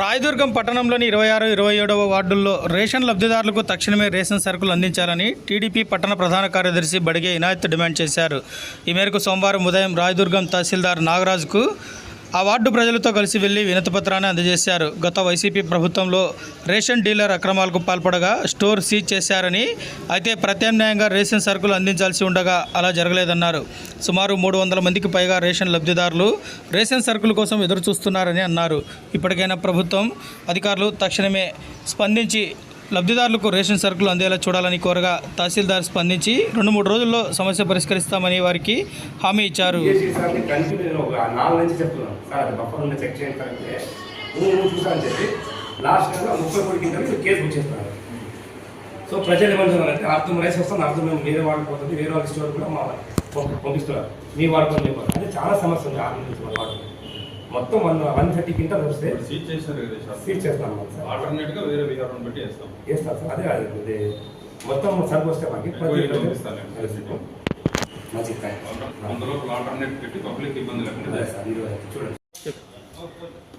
రాయదుర్గం పట్టణంలోని ఇరవై ఆరు ఇరవై ఏడవ వార్డుల్లో రేషన్ లబ్ధిదారులకు తక్షణమే రేషన్ సరుకులు అందించాలని టీడీపీ పట్టణ ప్రధాన కార్యదర్శి బడిగే ఇనాయత్ డిమాండ్ చేశారు. ఈ మేరకు సోమవారం ఉదయం రాయదుర్గం తహసీల్దార్ నాగరాజుకు ఆ వార్డు ప్రజలతో కలిసి వెళ్ళి వినతిపత్రాన్ని అందజేశారు. గత వైసీపీ ప్రభుత్వంలో రేషన్ డీలర్ అక్రమాలకు పాల్పడగా స్టోర్ సీజ్ చేశారని అయితే ప్రత్యామ్నాయంగా రేషన్ సరుకులు అందించాల్సి ఉండగా అలా జరగలేదన్నారు. సుమారు మూడు వందల మందికి పైగా రేషన్ లబ్ధిదారులు రేషన్ సరుకుల కోసం ఎదురు చూస్తున్నారని అన్నారు. ఇప్పటికైనా ప్రభుత్వం అధికారులు తక్షణమే స్పందించి లబ్ధిదారులకు రేషన్ సరుకులు అందేలా చూడాలని కోరగా తహసీల్దార్ స్పందించి రెండు మూడు రోజుల్లో సమస్య పరిష్కరిస్తామని వారికి హామీ ఇచ్చారు. సో ప్రజలు ఏమంటున్నారంటే అర్థం రైస్ వస్తుంది అర్థం మేము వేరే వాళ్ళకి పోతుంది వేరే వాళ్ళ స్టోర్ కూడా మా పంపిస్తున్నారు. మీ వాడుకొని చెప్పారు అంటే చాలా సమస్య ఉంది ఆరు నుంచి మన మొత్తం వన్ వన్ థర్టీ కింటల్ వస్తే సీజ్ షాప్ సీజ్ చేస్తున్నాం సార్. ఆల్టర్నేట్గా వేరే విహారం పెట్టి వేస్తాం. చేస్తారు సార్. అదే మొత్తం సరుకు వస్తే మాకు ఆల్టర్నేట్ పెట్టి పబ్లిక్ ఇబ్బంది లేకుండా చూడండి.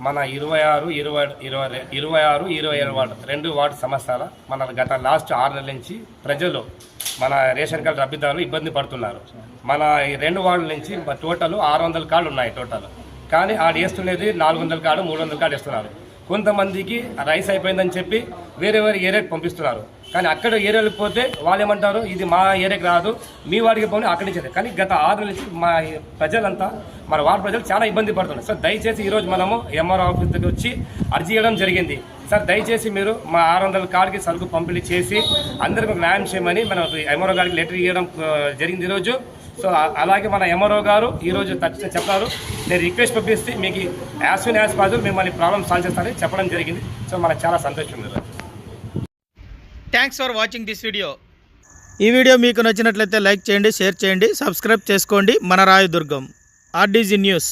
మన ఇరవై ఆరు ఇరవై ఇరవై ఇరవై ఆరు ఇరవై ఏడు వార్డు రెండు వార్డు సమస్యల మన గత లాస్ట్ ఆరు నెలల నుంచి ప్రజలు మన రేషన్ కార్డు లబ్ధిదారులు ఇబ్బంది పడుతున్నారు. మన ఈ రెండు వార్డుల నుంచి టోటల్ ఆరు వందల కార్డు ఉన్నాయి టోటల్. కానీ ఆడు వేస్తున్నది నాలుగు వందల కాడు మూడు వందల కాడు వేస్తున్నారు. కొంతమందికి రైస్ అయిపోయిందని చెప్పి వేరే వేరే ఏరియాకి పంపిస్తున్నారు. కానీ అక్కడ ఏరియాలకు పోతే వాళ్ళు ఏమంటారు ఇది మా ఏరియాకి రాదు మీ వాడికి పోనీ అక్కడి నుంచి కానీ గత ఆరు నెలల నుంచి మా ప్రజలంతా మన వార్డు ప్రజలు చాలా ఇబ్బంది పడుతున్నారు. సార్ దయచేసి ఈరోజు మనము ఎంఆర్ఓ ఆఫీస్ దగ్గర వచ్చి అర్జీ చేయడం జరిగింది. సార్ దయచేసి మీరు మా ఆరు వందల కార్డుకి సరుకు పంపిణీ చేసి అందరికి న్యాయం చేయమని మన ఎంఆర్ఓ గారికి లెటర్ ఇవ్వడం జరిగింది ఈరోజు. సో అలాగే మన ఎంఆర్ఓ గారు ఈరోజు తక్షణ చెప్పారు. నేను రిక్వెస్ట్ పంపిస్తే మీకు యాజ్ సూన్ యాజ్ పాజిబుల్ మిమ్మల్ని ప్రాబ్లమ్ సాల్వ్ చేస్తానని చెప్పడం జరిగింది. సో మనకు చాలా సంతోషం ఉంది thanks for watching this video ఈ వీడియో మీకు నచ్చినట్లయితే లైక్ చేయండి షేర్ చేయండి సబ్స్క్రైబ్ చేసుకోండి. మన రాయదుర్గం ఆర్డీజీ న్యూస్.